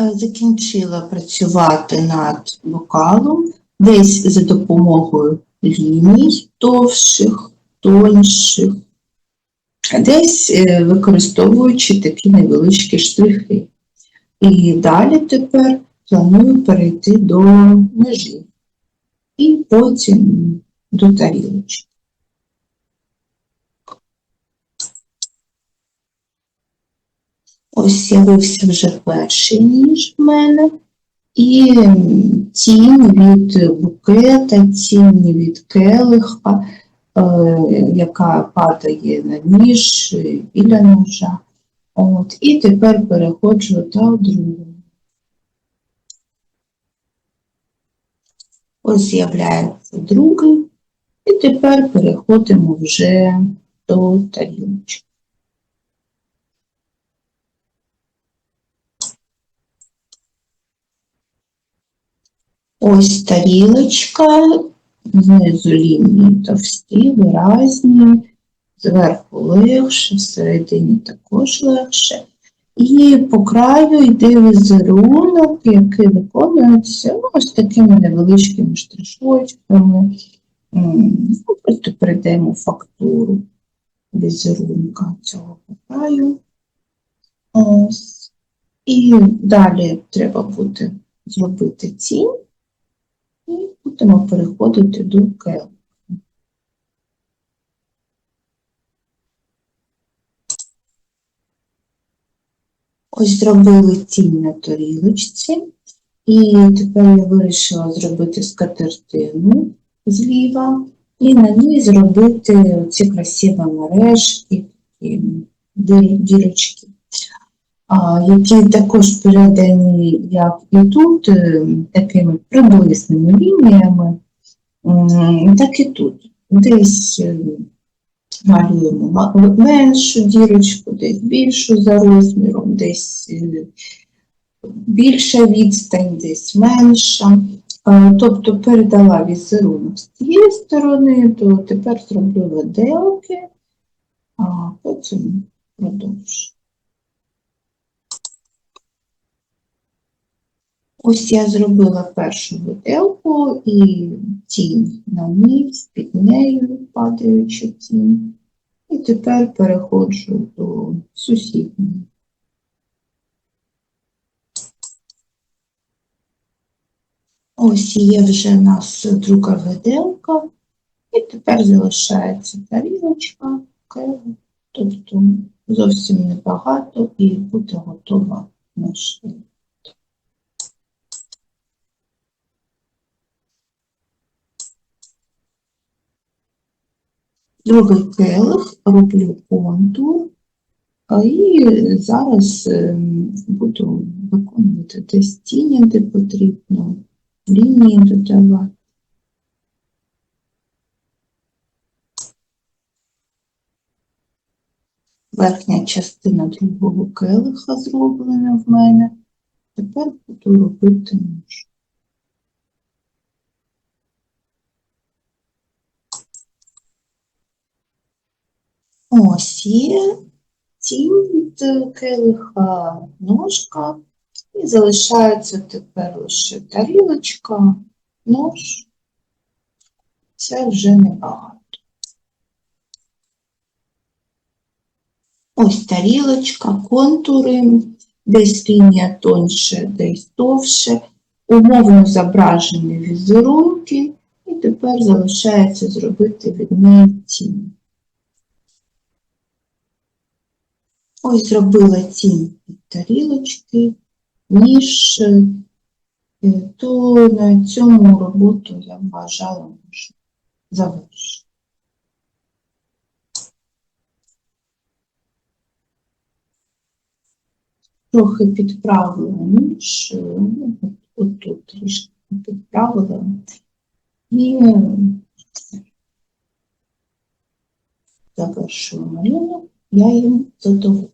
Е, Закінчила працювати над вокалом, десь за допомогою ліній товщих, тонших, десь е, використовуючи такі невеличкі штрихи. І далі тепер планую перейти до межі і потім до тарілочки. Ось з'явився вже перший ніж в мене. І тінь від букета, тінь від келиха, е, яка падає на ніж біля ножа. От, і тепер переходжу до другого. Ось з'являється другий. І тепер переходимо вже до тарілочки. Ось тарілочка, знизу лінії товсті, виразні, зверху легше, всередині також легше. І по краю йде візерунок, який виконується ну, ось такими невеличкими штришочками. М, ну, Просто перейдемо фактуру візерунка цього краю. Ось. І далі треба буде зробити тінь. І будемо переходити до келу. Ось зробили тінь на тарілочці, і тепер я вирішила зробити скатертину зліва, і на ній зробити ці красиві такі дир- дірочки, які також передані, як і тут, е, такими приблизними лініями, так і тут. Десь е, малюємо меншу дірочку, десь більшу за розміром, десь е, більша відстань, десь менша. Тобто передала візерунок з цієї сторони, то тепер зроблю виделки, а потім продовжу. Ось я зробила першу виделку і тінь на ній, під нею падаюча тінь. І тепер переходжу до сусідньої. Ось є вже в нас друга виделка, і тепер залишається тарілочка, тобто зовсім небагато і буде готова наша. Другий келих роблю контур, і зараз ем, буду виконувати десь тіні, де потрібно, лінії додавати. Верхня частина другого келиха зроблена в мене. Тепер буду робити ніж. Ось є тінь від келиха, ножка, і залишається тепер лише тарілочка, нож. Це вже небагато. Ось тарілочка, контури, десь лінія тоньше, десь товше, умовно зображені візерунки, і тепер залишається зробити від неї тінь. Ось зробила тінь від тарілочки, ніж, е, то на цьому роботу я вважала можу завершити. Трохи підправила ніж, е, ну, от- отут трішки підправила. І е, завершила малюнок, я їм задоволена.